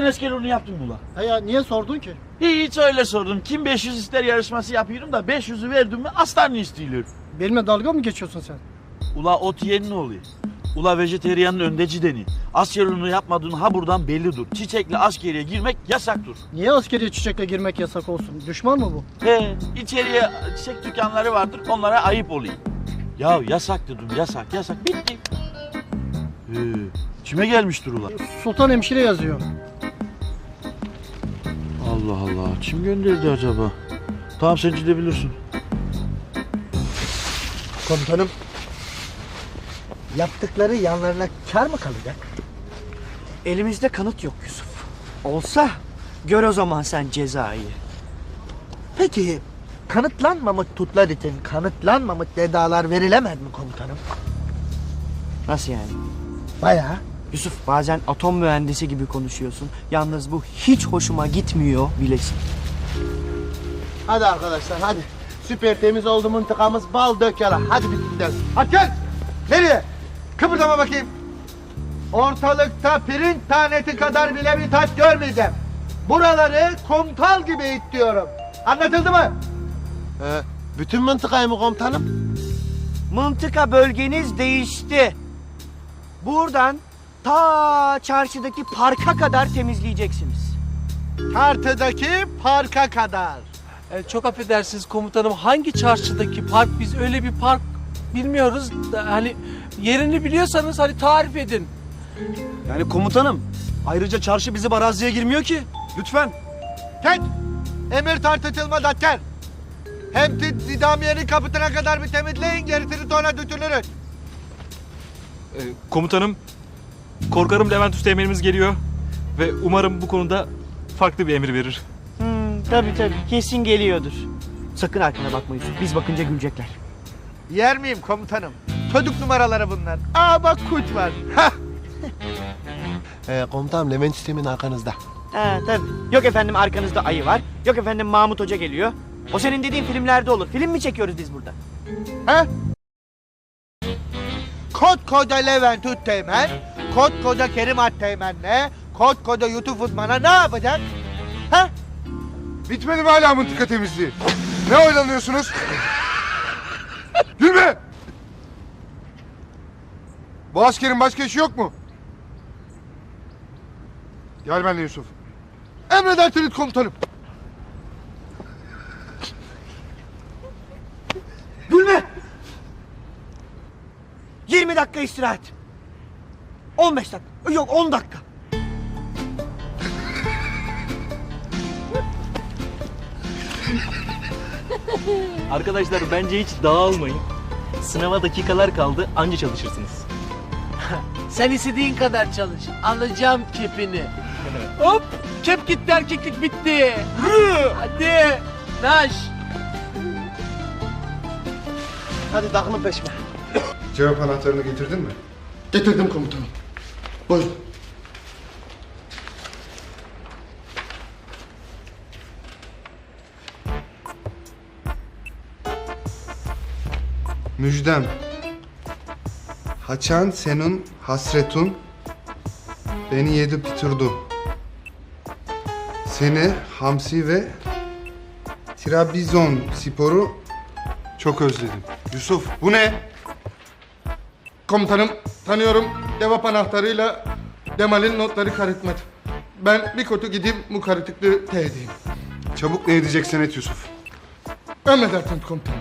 askerliğini yaptın mı ulan? Ha ya niye sordun ki? Hiç öyle sordum. Kim 500 ister yarışması yapıyorum da 500'ü verdim mi aslanını istiyor. Benimle dalga mı geçiyorsun sen? Ula ot yiyen ne oluyor? Ula vejeteryanın öndeci deni. Askerliğini yapmadığın ha buradan bellidir. Çiçekli askeriye girmek yasaktır. Niye askeriye çiçekle girmek yasak olsun? Düşman mı bu? He, içeriye çiçek dükkanları vardır. Onlara ayıp oluyor. Ya yasak dedim yasak yasak bitti. Ee, kime gelmiştir ula? Sultan hemşire yazıyor. Kim gönderdi acaba? Tamam sen gidebilirsin. Komutanım. Yaptıkları yanlarına kar mı kalacak? Elimizde kanıt yok Yusuf. Olsa gör o zaman sen cezayı. Peki kanıtlanmamış tutlar için kanıtlanmamış cezalar verilemez mi komutanım? Nasıl yani? Bayağı. Yusuf bazen atom mühendisi gibi konuşuyorsun. Yalnız bu hiç hoşuma gitmiyor bilesin. Hadi arkadaşlar hadi. Süper temiz oldu mıntıkamız bal dök yala. Hadi bittiler. Hadi gel. Nereye? Kıpırdama bakayım. Ortalıkta pirinç tanesi kadar bile bir taş görmeyeceğim. Buraları kumtal gibi itliyorum. Anlatıldı mı? Ee, bütün mıntıkayı mı komutanım? Mıntıka bölgeniz değişti. Buradan ta çarşıdaki parka kadar temizleyeceksiniz. Tartıdaki parka kadar. E, çok affedersiniz komutanım hangi çarşıdaki park biz öyle bir park bilmiyoruz da, hani yerini biliyorsanız hani tarif edin. Yani komutanım. Ayrıca çarşı bizim araziye girmiyor ki. Lütfen. Ket! Emir tartışılmaz asker. Hem de Nidamiye'nin kapıtına kadar bir temizleyin gerisini sonra düşünürüz. Ee, komutanım, korkarım Levent Usta emirimiz geliyor ve umarım bu konuda farklı bir emir verir. Hmm, tabii tabii kesin geliyordur. Sakın arkana bakma Yusuf. Biz bakınca gülecekler. Yer miyim komutanım? Çocuk numaraları bunlar. Aa bak kurt var. Hah! Ee, komutanım Levent sistemin arkanızda. Ha tabii. Yok efendim arkanızda ayı var. Yok efendim Mahmut Hoca geliyor. O senin dediğin filmlerde olur. Film mi çekiyoruz biz burada? Ha? Koskoca Levent Üsteğmen, koskoca Kerim Atteğmen'le, koskoca YouTube uzmanı ne yapacak? Ha? Bitmedi mi hala mıntıka temizliği? Ne oyalanıyorsunuz? Gülme! Bu askerin başka işi yok mu? Gel benimle Yusuf. Emredersiniz komutanım. 20 dakika istirahat. 15 dakika. Yok 10 dakika. Arkadaşlar bence hiç dağılmayın. Sınava dakikalar kaldı anca çalışırsınız. Sen istediğin kadar çalış. Alacağım kepini. Hop! Kep gitti erkeklik bitti. Hadi. Naş. Hadi takımın peşime. Cevap anahtarını getirdin mi? Getirdim komutanım. Buyurun. Müjdem. Haçan senun hasretun beni yedi bitirdu. Seni hamsi ve Trabzon sporu çok özledim. Yusuf bu ne? Komutanım tanıyorum cevap anahtarıyla Demal'in notları karıtmadı. Ben bir kotu gideyim bu karıtıklığı te edeyim. Çabuk ne edeceksen et Yusuf. Emredersiniz komutanım.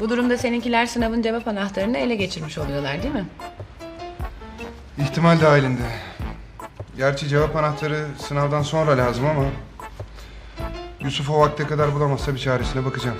Bu durumda seninkiler sınavın cevap anahtarını ele geçirmiş oluyorlar değil mi? İhtimal dahilinde. Gerçi cevap anahtarı sınavdan sonra lazım ama... Yusuf o vakte kadar bulamazsa bir çaresine bakacağım.